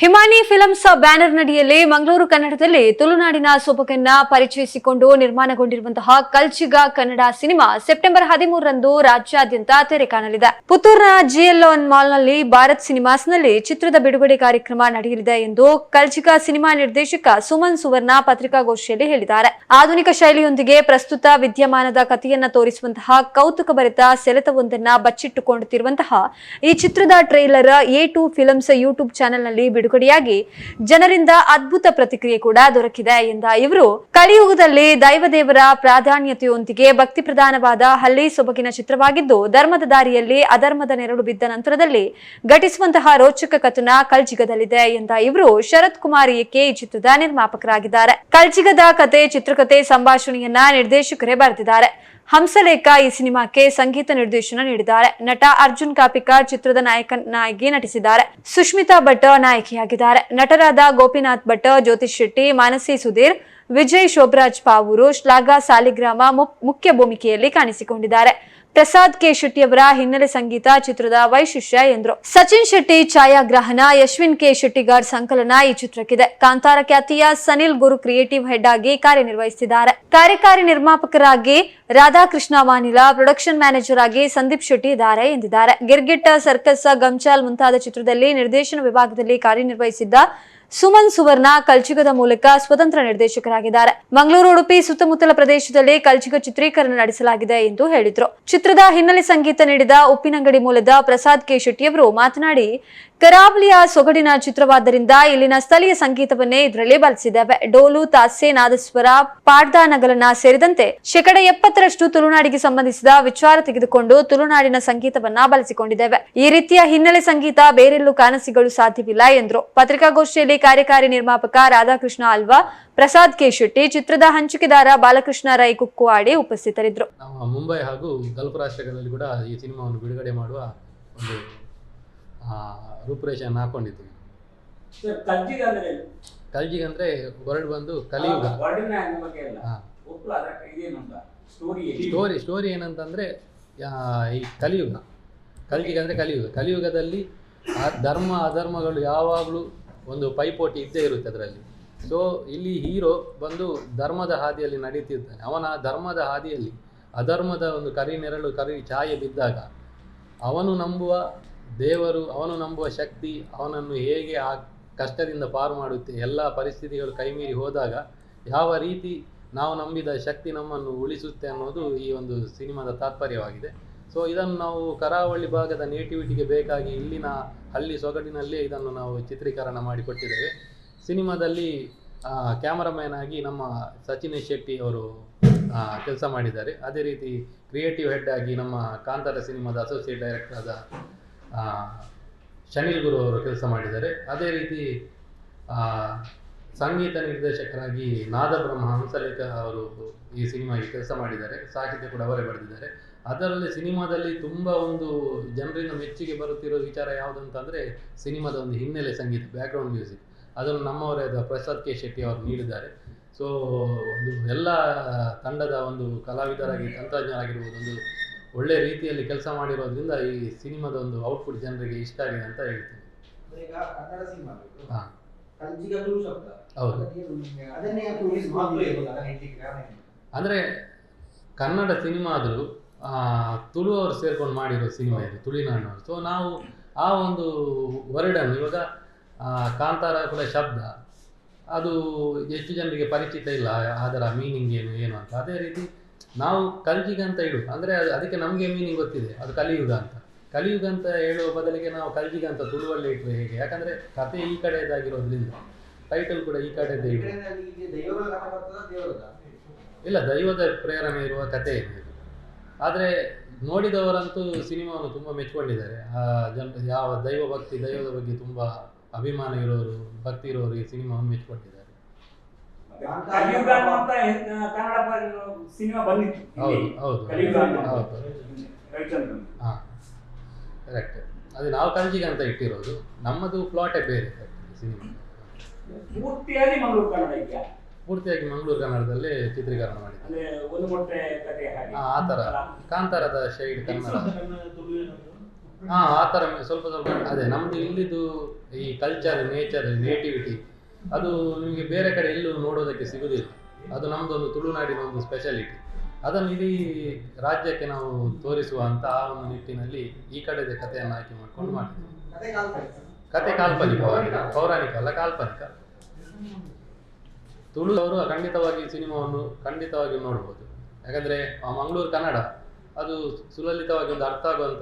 Himani films banner ನಡಿಯಲ್ಲಿ ಮಂಗಳೂರು ಕನ್ನಡದಲ್ಲಿ ತುಳುನಾಡಿನ ಸೊಬಗನ್ನ ಪರಿಚಯಿಸಿಕೊಂಡು ನಿರ್ಮಾಣಗೊಂಡಿರುವಂತಹ ಕಲ್ಚಿಗ ಕನ್ನಡ ಸಿನಿಮಾ ಸೆಪ್ಟೆಂಬರ್ ಹದಿಮೂರರಂದು ರಾಜ್ಯಾದ್ಯಂತ ತೆರೆ ಕಾಣಲಿದೆ. ಪುತ್ತೂರಿನ ಜಿಎಲ್ಒನ್ ಮಾಲ್ನಲ್ಲಿ ಭಾರತ್ ಸಿನಿಮಾಸ್ನಲ್ಲಿ ಚಿತ್ರದ ಬಿಡುಗಡೆ ಕಾರ್ಯಕ್ರಮ ನಡೆಯಲಿದೆ ಎಂದು ಕಲ್ಚಿಗ ಸಿನಿಮಾ ನಿರ್ದೇಶಕ ಸುಮನ್ ಸುವರ್ಣ ಪತ್ರಿಕಾಗೋಷ್ಠಿಯಲ್ಲಿ ಹೇಳಿದ್ದಾರೆ. ಆಧುನಿಕ ಶೈಲಿಯೊಂದಿಗೆ ಪ್ರಸ್ತುತ ವಿದ್ಯಮಾನದ ಕಥೆಯನ್ನ ತೋರಿಸುವಂತಹ ಕೌತುಕ ಭರಿತ ಸೆಳೆತವೊಂದನ್ನ ಬಚ್ಚಿಟ್ಟುಕೊಂಡಿರುವಂತಹ ಈ ಚಿತ್ರದ trailer A two films YouTube ಚಾನೆಲ್ನಲ್ಲಿ ಬಿಡುಗಡೆಯಾಗಿ ಜನರಿಂದ ಅದ್ಭುತ ಪ್ರತಿಕ್ರಿಯೆ ಕೂಡ ದೊರಕಿದೆ ಎಂದ ಇವರು. ಕಲಿಯುಗದಲ್ಲಿ ದೈವದೇವರ ಪ್ರಾಧಾನ್ಯತೆಯೊಂದಿಗೆ ಭಕ್ತಿ ಪ್ರಧಾನವಾದ ಹಳ್ಳಿ ಸೊಬಗಿನ ಚಿತ್ರವಾಗಿದ್ದು, ಧರ್ಮದ ದಾರಿಯಲ್ಲಿ ಅಧರ್ಮದ ನೆರಳು ಬಿದ್ದ ನಂತರದಲ್ಲಿ ಘಟಿಸುವಂತಹ ರೋಚಕ ಕಥನ ಕಲ್ಜಿಗದಲ್ಲಿದೆ ಎಂದ ಇವರು. ಶರತ್ ಕುಮಾರ್ ಏಕೆ ಈ ಚಿತ್ರದ ನಿರ್ಮಾಪಕರಾಗಿದ್ದಾರೆ? ಕಲ್ಜಿಗದ ಕತೆ ಚಿತ್ರಕಥೆ ಸಂಭಾಷಣೆಯನ್ನ ನಿರ್ದೇಶಕರೇ ಬರೆದಿದ್ದಾರೆ. ಹಂಸಲೇಖ ಈ ಸಿನಿಮಾಕ್ಕೆ ಸಂಗೀತ ನಿರ್ದೇಶನ ನೀಡಿದ್ದಾರೆ. ನಟ ಅರ್ಜುನ್ ಕಾಪಿಕಾರ್ ಚಿತ್ರದ ನಾಯಕನಾಗಿ ನಟಿಸಿದ್ದಾರೆ. ಸುಷ್ಮಿತಾ ಭಟ್ ನಾಯಕಿಯಾಗಿದ್ದಾರೆ. ನಟರಾದ ಗೋಪಿನಾಥ್ ಭಟ್, ಜ್ಯೋತಿಷ್ ಶೆಟ್ಟಿ, ಮಾನಸಿ ಸುಧೀರ್, ವಿಜಯ್ ಶೋಭರಾಜ್ ಪಾವೂರು, ಶ್ಲಾಘಾ ಸಾಲಿಗ್ರಾಮ ಮುಖ್ಯ ಭೂಮಿಕೆಯಲ್ಲಿ ಕಾಣಿಸಿಕೊಂಡಿದ್ದಾರೆ. ಪ್ರಸಾದ್ ಕೆ ಶೆಟ್ಟಿಯವರ ಹಿನ್ನೆಲೆ ಸಂಗೀತ ಚಿತ್ರದ ವೈಶಿಷ್ಟ್ಯ ಎಂದರು. ಸಚಿನ್ ಶೆಟ್ಟಿ ಛಾಯಾಗ್ರಹಣ, ಯಶ್ವಿನ್ ಕೆ ಶೆಟ್ಟಿಗಾರ್ ಸಂಕಲನ ಈ ಚಿತ್ರಕ್ಕಿದೆ. ಕಾಂತಾರ ಖ್ಯಾತಿಯ ಸನಿಲ್ ಗುರು ಕ್ರಿಯೇಟಿವ್ ಹೆಡ್ ಆಗಿ ಕಾರ್ಯನಿರ್ವಹಿಸಿದ್ದಾರೆ ಕಾರ್ಯಕಾರಿ ನಿರ್ಮಾಪಕರಾಗಿ ರಾಧಾಕೃಷ್ಣ ವಾನಿಲ, ಪ್ರೊಡಕ್ಷನ್ ಮ್ಯಾನೇಜರ್ ಆಗಿ ಸಂದೀಪ್ ಶೆಟ್ಟಿ ಇದ್ದಾರೆ ಎಂದಿದ್ದಾರೆ. ಗಿರ್ಗಿಟ್ಟ ಸರ್ಕಸ್, ಗಂಚಾಲ್ ಮುಂತಾದ ಚಿತ್ರದಲ್ಲಿ ನಿರ್ದೇಶನ ವಿಭಾಗದಲ್ಲಿ ಕಾರ್ಯನಿರ್ವಹಿಸಿದ್ದ ಸುಮನ್ ಸುವರ್ಣ ಕಲ್ಚಿಗದ ಮೂಲಕ ಸ್ವತಂತ್ರ ನಿರ್ದೇಶಕರಾಗಿದ್ದಾರೆ. ಮಂಗಳೂರು, ಉಡುಪಿ ಸುತ್ತಮುತ್ತಲ ಪ್ರದೇಶದಲ್ಲಿ ಕಲ್ಚಿಗ ಚಿತ್ರೀಕರಣ ನಡೆಸಲಾಗಿದೆ ಎಂದು ಹೇಳಿದ್ರು. ಚಿತ್ರದ ಹಿನ್ನೆಲೆ ಸಂಗೀತ ನೀಡಿದ ಉಪ್ಪಿನಂಗಡಿ ಮೂಲದ ಪ್ರಸಾದ್ ಕೆ ಶೆಟ್ಟಿಯವರು ಮಾತನಾಡಿ, ಕರಾವಳಿಯ ಸೊಗಡಿನ ಚಿತ್ರವಾದ್ದರಿಂದ ಇಲ್ಲಿನ ಸ್ಥಳೀಯ ಸಂಗೀತವನ್ನೇ ಇದರಲ್ಲಿ ಬಳಸಿದ್ದೇವೆ. ಡೋಲು, ತಾಸೆ, ನಾದಸ್ವರ ಪಾಡ್ದಾನಗಲನ ಸೇರಿದಂತೆ ಶೇಕಡ ಎಪ್ಪತ್ತರಷ್ಟು ತುಳುನಾಡಿಗೆ ಸಂಬಂಧಿಸಿದ ವಿಚಾರ ತೆಗೆದುಕೊಂಡು ತುಳುನಾಡಿನ ಸಂಗೀತವನ್ನ ಬಳಸಿಕೊಂಡಿದ್ದೇವೆ. ಈ ರೀತಿಯ ಹಿನ್ನೆಲೆ ಸಂಗೀತ ಬೇರೆಲ್ಲೂ ಕಾಣಸಿಗಳು ಸಾಧ್ಯವಿಲ್ಲ ಎಂದರು. ಪತ್ರಿಕಾಗೋಷ್ಠಿಯಲ್ಲಿ ಕಾರ್ಯಕಾರಿ ನಿರ್ಮಾಪಕ ರಾಧಾಕೃಷ್ಣ ಅಲ್ವಾ ಪ್ರಸಾದ್ ಕೆ ಶೆಟ್ಟಿ ಚಿತ್ರದ ಹಂಚಿಕೆದಾರ ಬಾಲಕೃಷ್ಣ ರೈ ಕುಕ್ಕುವಾಡಿ ಉಪಸ್ಥಿತರಿದ್ದರು. ನಾವು ಮುಂಬೈ ಹಾಗೂ ಗಲ್ಫ್ ರಾಷ್ಟ್ರಗಳಲ್ಲಿ ಕೂಡ ಈ ಸಿನಿಮಾವನ್ನು ಬಿಡುಗಡೆ ಮಾಡುವ ಒಂದು ಆ, ರೂಪುರೇಷೆಯನ್ನು ಹಾಕೊಂಡಿದ್ದೀವಿ. ಸರ್ ಕಲ್ಜಿಗ ಅಂದ್ರೆ ಕಲ್ಜಿಗೆ ಅಂದರೆ ವರ್ಡ್ ಬಂದು ಕಲಿಯುಗ. ಸ್ಟೋರಿ ಸ್ಟೋರಿ ಏನಂತಂದ್ರೆ ಏನಂತಂದರೆ ಈ ಕಲಿಯುಗ. ಕಲ್ಜಿಗೆ ಅಂದರೆ ಕಲಿಯುಗ. ಕಲಿಯುಗದಲ್ಲಿ ಆ ಧರ್ಮ ಅಧರ್ಮಗಳು ಯಾವಾಗಲೂ ಒಂದು ಪೈಪೋಟಿ ಇದ್ದೇ ಇರುತ್ತೆ ಅದರಲ್ಲಿ. ಸೊ ಇಲ್ಲಿ ಹೀರೋ ಬಂದು ಧರ್ಮದ ಹಾದಿಯಲ್ಲಿ ನಡೀತಿರ್ತಾನೆ. ಅವನ ಧರ್ಮದ ಹಾದಿಯಲ್ಲಿ, ಅಧರ್ಮದ ಒಂದು ಕರಿ ನೆರಳು, ಕರಿ ಛಾಯೆ ಬಿದ್ದಾಗ ಅವನು ನಂಬುವ ದೇವರು, ಅವನು ನಂಬುವ ಶಕ್ತಿ, ಅವನನ್ನು ಹೇಗೆ ಆ ಕಷ್ಟದಿಂದ ಪಾರು ಮಾಡುತ್ತೆ, ಎಲ್ಲ ಪರಿಸ್ಥಿತಿಗಳು ಕೈಮೀರಿ ಹೋದಾಗ ಯಾವ ರೀತಿ ನಾವು ನಂಬಿದ ಶಕ್ತಿ ನಮ್ಮನ್ನು ಉಳಿಸುತ್ತೆ ಅನ್ನೋದು ಈ ಒಂದು ಸಿನಿಮಾದ ತಾತ್ಪರ್ಯವಾಗಿದೆ. ಸೊ ಇದನ್ನು ನಾವು ಕರಾವಳಿ ಭಾಗದ ನೇಟಿವಿಟಿಗೆ ಬೇಕಾಗಿ ಇಲ್ಲಿನ ಹಳ್ಳಿ ಸೊಗಡಿನಲ್ಲೇ ಇದನ್ನು ನಾವು ಚಿತ್ರೀಕರಣ ಮಾಡಿಕೊಟ್ಟಿದ್ದೇವೆ. ಸಿನಿಮಾದಲ್ಲಿ ಕ್ಯಾಮರಾಮ್ಯಾನ್ ಆಗಿ ನಮ್ಮ ಸಚಿನ್ ಶೆಟ್ಟಿ ಅವರು ಕೆಲಸ ಮಾಡಿದ್ದಾರೆ. ಅದೇ ರೀತಿ ಕ್ರಿಯೇಟಿವ್ ಹೆಡ್ ಆಗಿ ನಮ್ಮ ಕಾಂತಾರ ಸಿನಿಮಾದ ಅಸೋಸಿಯೇಟ್ ಡೈರೆಕ್ಟರ್ ಆದ ಶನಿಲ್ ಗುರು ಅವರು ಕೆಲಸ ಮಾಡಿದ್ದಾರೆ. ಅದೇ ರೀತಿ ಸಂಗೀತ ನಿರ್ದೇಶಕರಾಗಿ ನಾದಬ್ರಹ್ಮ ಹಂಸಲೇಖ ಅವರು ಈ ಸಿನಿಮಾಗೆ ಕೆಲಸ ಮಾಡಿದ್ದಾರೆ. ಸಾಹಿತ್ಯ ಕೂಡ ಅವರೇ ಬರೆದಿದ್ದಾರೆ. ಅದರಲ್ಲಿ ಸಿನಿಮಾದಲ್ಲಿ ತುಂಬ ಒಂದು ಜನರಿಂದ ಮೆಚ್ಚುಗೆ ಬರುತ್ತಿರೋ ವಿಚಾರ ಯಾವುದು ಅಂತಂದರೆ ಸಿನಿಮಾದ ಒಂದು ಹಿನ್ನೆಲೆ ಸಂಗೀತ ಬ್ಯಾಕ್ಗ್ರೌಂಡ್ ಮ್ಯೂಸಿಕ್ ಅದನ್ನು ನಮ್ಮವರೇ ಆದ ಪ್ರಸಾದ್ ಕೆ ಶೆಟ್ಟಿ ಅವರು ನೀಡಿದ್ದಾರೆ. ಸೊ ಒಂದು ಎಲ್ಲ ತಂಡದ ಒಂದು ಕಲಾವಿದರಾಗಿ ತಂತ್ರಜ್ಞರಾಗಿರ್ಬೋದು ಒಂದು ಒಳ್ಳೆ ರೀತಿಯಲ್ಲಿ ಕೆಲಸ ಮಾಡಿರೋದ್ರಿಂದ ಈ ಸಿನಿಮಾದ ಒಂದು ಔಟ್ಪುಟ್ ಜನರಿಗೆ ಇಷ್ಟ ಆಗಿದೆ ಅಂತ ಹೇಳ್ತೀನಿ. ಈಗ ಕನ್ನಡ ಸಿನಿಮಾ ಹಾಂ. ಕಲ್ಜಿಗ ತುಳು ಶಬ್ದ. ಹೌದು. ಅಂದರೆ ಕನ್ನಡ ಸಿನಿಮಾ ಆದರೂ ತುಳು ಅವರು ಸೇರ್ಕೊಂಡು ಮಾಡಿರೋ ಸಿನಿಮಾ ಇದು ತುಳಿನಾಡು ಸೊ ನಾವು ಆ ಒಂದು ವರ್ಡನ್ನು ಇವಾಗ ಆ, ಕಾಂತಾರ ಕೂಡ ಶಬ್ದ. ಅದು ಎಷ್ಟು ಜನರಿಗೆ ಪರಿಚಿತ ಇಲ್ಲ ಅದರ ಮೀನಿಂಗ್ ಏನು ಏನು ಅಂತ. ಅದೇ ರೀತಿ ನಾವು ಕಲ್ಕಿಗೆ ಅಂತ ಇಡು. ಅಂದರೆ ಅದಕ್ಕೆ ನಮಗೆ ಮೀನಿಂಗ್ ಗೊತ್ತಿದೆ. ಅದು ಕಲಿಯುಗ ಅಂತ. ಕಲಿಯುಗ ಅಂತ ಹೇಳುವ ಬದಲಿಗೆ ನಾವು ಕಲ್ಕಿಗೆ ಅಂತ ತುಳುವಲ್ಲಿ ಇಟ್ಟರೆ ಹೇಗೆ? ಯಾಕಂದರೆ ಕತೆ ಈ ಕಡೆಯದಾಗಿರೋದ್ರಿಂದ ಟೈಟಲ್ ಕೂಡ ಈ ದೇವರದ ಇಲ್ಲ ದೈವದ ಪ್ರೇರಣೆ ಇರುವ ಕಥೆ ಇದು ಆದರೆ ನೋಡಿದವರಂತೂ ಸಿನಿಮಾವನ್ನು ತುಂಬ ಮೆಚ್ಕೊಂಡಿದ್ದಾರೆ ಆ ಜನ ಯಾವ ದೈವ ಭಕ್ತಿ ದೈವದ ಬಗ್ಗೆ ತುಂಬ ಅಭಿಮಾನ ಇರೋರು ಭಕ್ತಿ ಇರೋರು ಈ ಸಿನಿಮಾವನ್ನು ಮೆಚ್ಕೊಂಡಿದ್ದಾರೆ ಹೌದು ಹಾಂ ಕರೆಕ್ಟ್ ಅದು ನಾವು ಕಂಚಿಗೆ ಅಂತ ಇಟ್ಟಿರೋದು. ನಮ್ಮದು ಪ್ಲಾಟೇ ಬೇರೆ ಸಿನಿಮಾ. ಪೂರ್ತಿಯಾಗಿ ಮಂಗಳೂರು ಕನ್ನಡ ಇದೆಯಾ ಪೂರ್ತಿಯಾಗಿ ಮಂಗಳೂರು ಕನ್ನಡದಲ್ಲಿ ಚಿತ್ರೀಕರಣ ಮಾಡಿದ್ದಾರೆ. ಅಂದ್ರೆ ಒಂದು ಮೊಟ್ಟೆ ಕತೆ ಹಾಗೆ. ಆ ಥರ. ಕಾಂತಾರದ ಶೈಡ್ ಕನ್ನಡ. ಹಾ ಆ ಥರ ಸ್ವಲ್ಪ ಸ್ವಲ್ಪ. ಅದೇ ನಮ್ದು ಇಲ್ಲಿದು ಈ ಕಲ್ಚರ್ ನೇಚರ್ ನೇಟಿವಿಟಿ ಅದು ನಿಮಗೆ ಬೇರೆ ಕಡೆ ಎಲ್ಲೂ ನೋಡೋದಕ್ಕೆ ಸಿಗುದಿಲ್ಲ. ಅದು ನಮ್ದು ಒಂದು ತುಳುನಾಡಿನ ಒಂದು ಸ್ಪೆಷಾಲಿಟಿ ಅದನ್ನು ಇಡೀ ರಾಜ್ಯಕ್ಕೆ ನಾವು ತೋರಿಸುವ ಅಂತ ಆ ಒಂದು ನಿಟ್ಟಿನಲ್ಲಿ ಈ ಕಡೆದ ಕಥೆಯನ್ನು ಆಯ್ಕೆ ಮಾಡ್ಕೊಂಡು ಮಾಡ್ತೀವಿ ಕತೆ ಕಾಲ್ಪನಿಕ. ಕತೆ ಕಾಲ್ಪನಿಕವಾಗಿದೆ ಪೌರಾಣಿಕ ಅಲ್ಲ ಕಾಲ್ಪನಿಕ. ತುಳು ಅವರು ಖಂಡಿತವಾಗಿ ಸಿನಿಮಾವನ್ನು ಖಂಡಿತವಾಗಿ ನೋಡ್ಬೋದು. ಯಾಕಂದ್ರೆ ಮಂಗಳೂರು ಕನ್ನಡ ಅದು ಸುಲಲಿತವಾಗಿ ಒಂದು ಅರ್ಥ ಆಗುವಂತ